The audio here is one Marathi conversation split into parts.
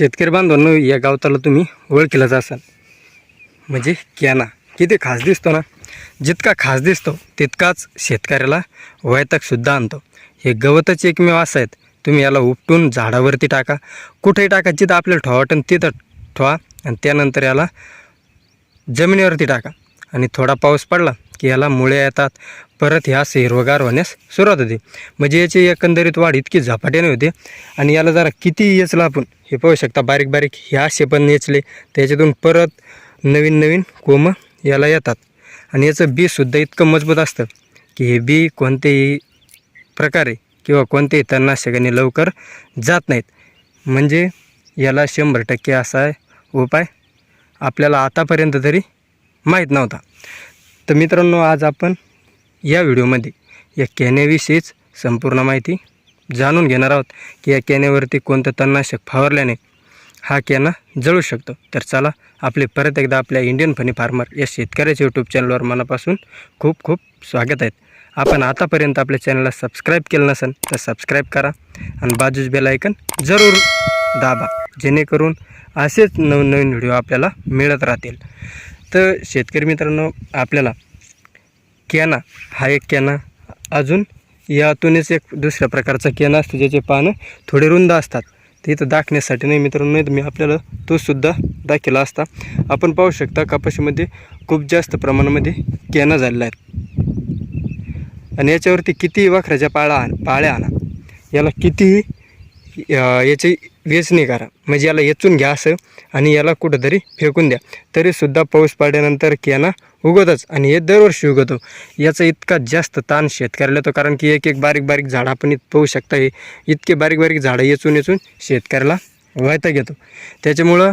शेतकरी बांधवांनो या गावताला तुम्ही ओळखीलाच असाल. म्हणजे कॅना. किती खास दिसतो ना? जितका खास दिसतो तितकाच शेतकऱ्याला वैतागसुद्धा आणतो. हे गवतच एकमेव असं आहेत. तुम्ही याला उपटून झाडावरती टाका. कुठेही टाका जिथं आपल्याला ठेवा वाटेल तिथं ठेवा. आणि त्यानंतर याला जमिनीवरती टाका. आणि थोडा पाऊस पडला की याला मुळे येतात. परत ह्या हिरवगार होण्यास सुरुवात होते. म्हणजे याची एकंदरीत वाढ इतकी झपाट्याने होते. आणि याला जरा किती येचला आपण हे पाहू शकता. बारीक बारीक ह्या शेपण पण येचले. त्याच्यातून परत नवीन नवीन कोंब याला येतात. आणि याचं बीसुद्धा इतकं मजबूत असतं की हे बी कोणतेही प्रकारे किंवा कोणतेही तणनाशकाने लवकर जात नाहीत. म्हणजे याला शंभर टक्के असा उपाय आपल्याला आतापर्यंत तरी माहीत नव्हता. तर मित्रांनो आज आपण या व्हिडिओमध्ये या कॅनेविषयीच संपूर्ण माहिती जाणून घेणार आहोत की या कॅनेवरती कोणतं तणनाशक फवारल्याने हा कॅना जळू शकतो. तर चला आपले परत एकदा आपल्या इंडियन फनी फार्मर या शेतकऱ्याच्या यूट्यूब चॅनलवर मनापासून खूप खूप स्वागत आहेत आपण आतापर्यंत आपल्या चॅनलला सबस्क्राईब केलं नसेल तर सबस्क्राईब करा आणि बाजूच बेल ऐकन जरूर दाबा जेणेकरून असेच नवनवीन व्हिडिओ आपल्याला मिळत राहतील. तर शेतकरी मित्रांनो आपल्याला कॅना हा एक कॅना. अजून यातूनच एक दुसऱ्या प्रकारचा कॅना असतो ज्याचे पानं थोडे रुंद असतात. ते इथं दाखण्यासाठी नाही मित्रांनो नाही तर मी आपल्याला तोसुद्धा दाखवला असता. आपण पाहू शकता कपाशीमध्ये खूप जास्त प्रमाणामध्ये कॅना झालेला आहेत. आणि याच्यावरती कितीही वाखराच्या पाळा आण पाळ्या आणा याला कितीही याची वेचणी करा. म्हणजे याला येचून घ्या असं आणि याला कुठंतरी फेकून द्या. तरीसुद्धा पाऊस पडल्यानंतर केना उगवतच आणि हे दरवर्षी उगवतो. याचा इतका जास्त ताण शेतकऱ्याला येतो कारण की एक एक बारीक बारीक झाडं आपण इथं पाहू शकता हे. इतके बारीक बारीक झाडं येचून येचून शेतकऱ्याला वैताग येतो. त्याच्यामुळं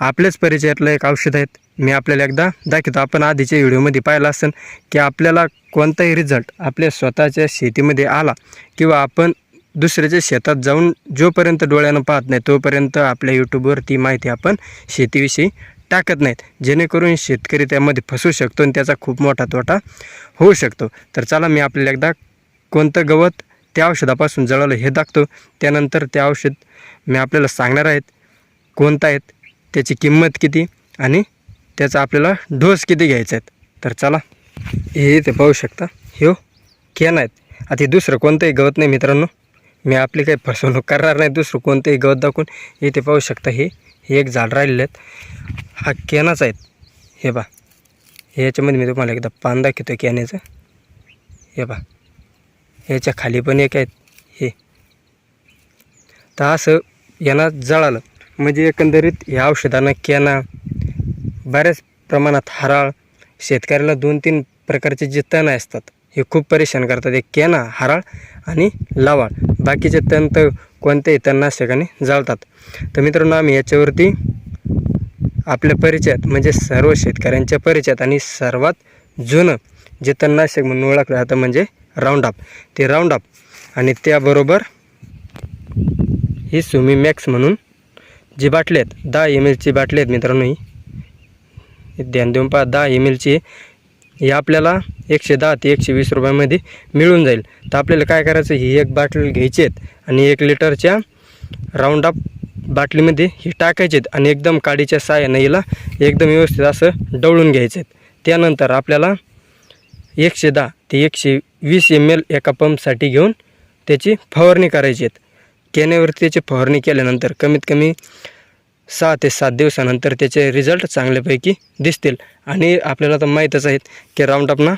आपल्याच परिचयातलं एक औषध आहेत. मी आपल्याला एकदा दाखवतो. आपण आधीच्या व्हिडिओमध्ये पाहिलं असेल की आपल्याला कोणताही रिझल्ट आपल्या स्वतःच्या शेतीमध्ये आला किंवा आपण दुसऱ्याच्या शेतात जाऊन जोपर्यंत डोळ्यानं पाहत नाही तोपर्यंत आपल्या यूट्यूबवर ती माहिती आपण शेतीविषयी टाकत नाहीत. जेणेकरून शेतकरी त्यामध्ये फसू शकतो आणि त्याचा खूप मोठा तोटा होऊ शकतो. तर चला मी आपल्याला एकदा कोणतं गवत त्या औषधापासून जळवलं हे दाखतो त्यानंतर ते औषध मी आपल्याला सांगणार आहेत कोणतं आहेत त्याची किंमत किती आणि त्याचा आपल्याला डोस किती घ्यायचा आहेत तर चला हे ते पाहू शकता. हे हो, कॅन आहेत. आता दुसरं कोणतंही गवत नाही मित्रांनो. मी आपली काही फसवणूक करणार नाही दुसरं कोणतंही गवत दाखवून इथे पाहू शकता हे हे एक झाड राहिलेले आहेत. हा कॅनाच आहेत. हे बा याच्यामध्ये मी तुम्हाला एकदा पान दाखवतो कॅनेचं हे बा ह्याच्या खाली पण एक आहेत. हे. तर असं यांना जळालं. म्हणजे एकंदरीत या औषधानं कॅना बऱ्याच प्रमाणात हराळ शेतकऱ्याला दोन तीन प्रकारचे जे तण असतात हे खूप परेशान करतात. एक कॅना हराळ आणि लावाळ. बाकीचे तंत कोणतेही तणनाशकाने जाळतात. तर मित्रांनो आम्ही याच्यावरती आपल्या परिचयात म्हणजे सर्व शेतकऱ्यांच्या परिचयात आणि सर्वात जुनं जे तणनाशक म्हणून ओळखलं जातं म्हणजे राऊंड अप ते राऊंड अप आणि त्याबरोबर ही सुमी मॅक्स म्हणून जी बाटली आहेत दहा एम एलची बाटली आहेत मित्रांनो ही. ध्यान देऊन पहा दहा एम एलची हे आपल्याला एकशे दहा ते एकशे वीस रुपयामध्ये मिळून जाईल. तर आपल्याला काय करायचं ही एक बाटली घ्यायची आहेत आणि एक लिटरच्या राऊंड अप बाटलीमध्ये ही टाकायची आहेत आणि एकदम काडीच्या साह्यानं हिला एकदम व्यवस्थित असं डवळून घ्यायचे आहेत. त्यानंतर आपल्याला एकशे दहा ते एकशे वीस एम एल एका पंपसाठी घेऊन त्याची फवारणी करायची आहेत. कॅनेवरती त्याची फवारणी केल्यानंतर कमीत कमी सहा ते सात दिवसानंतर त्याचे रिझल्ट चांगल्यापैकी दिसतील. आणि आपल्याला तर माहीतच आहेत की राऊंडअपना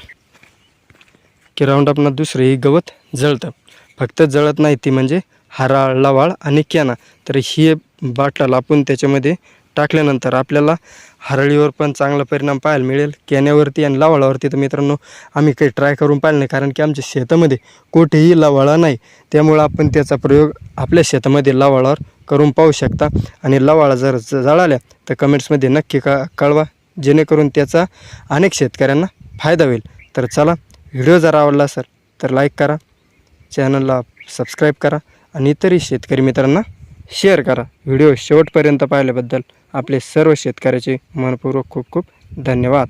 की राऊंडअपना दुसरंही गवत जळतं. फक्त जळत नाही ती म्हणजे हराळ लवाळ आणि कॅना तर ही बाटल आपण त्याच्यामध्ये टाकल्यानंतर आपल्याला हरळीवर पण चांगला परिणाम पाहायला मिळेल. कॅन्यावरती आणि लवाळावरती तर मित्रांनो आम्ही काही ट्राय करून पाहिलं नाही कारण की आमच्या शेतामध्ये कुठेही लवाळा नाही. त्यामुळं आपण त्याचा प्रयोग आपल्या शेतामध्ये लवाळावर करून पाहू शकता. आणि लवाळा जर जळाल्या तर कमेंट्समध्ये नक्की का कळवा. जेणेकरून त्याचा अनेक शेतकऱ्यांना फायदा होईल. तर चला व्हिडिओ जर आवडला असेल तर लाईक करा. चॅनलला सबस्क्राईब करा. आणि इतरही शेतकरी मित्रांना शेअर करा. व्हिडिओ शेवटपर्यंत पाहिल्याबद्दल आपले सर्व शेतकऱ्याचे मनपूर्वक खूप खूप धन्यवाद.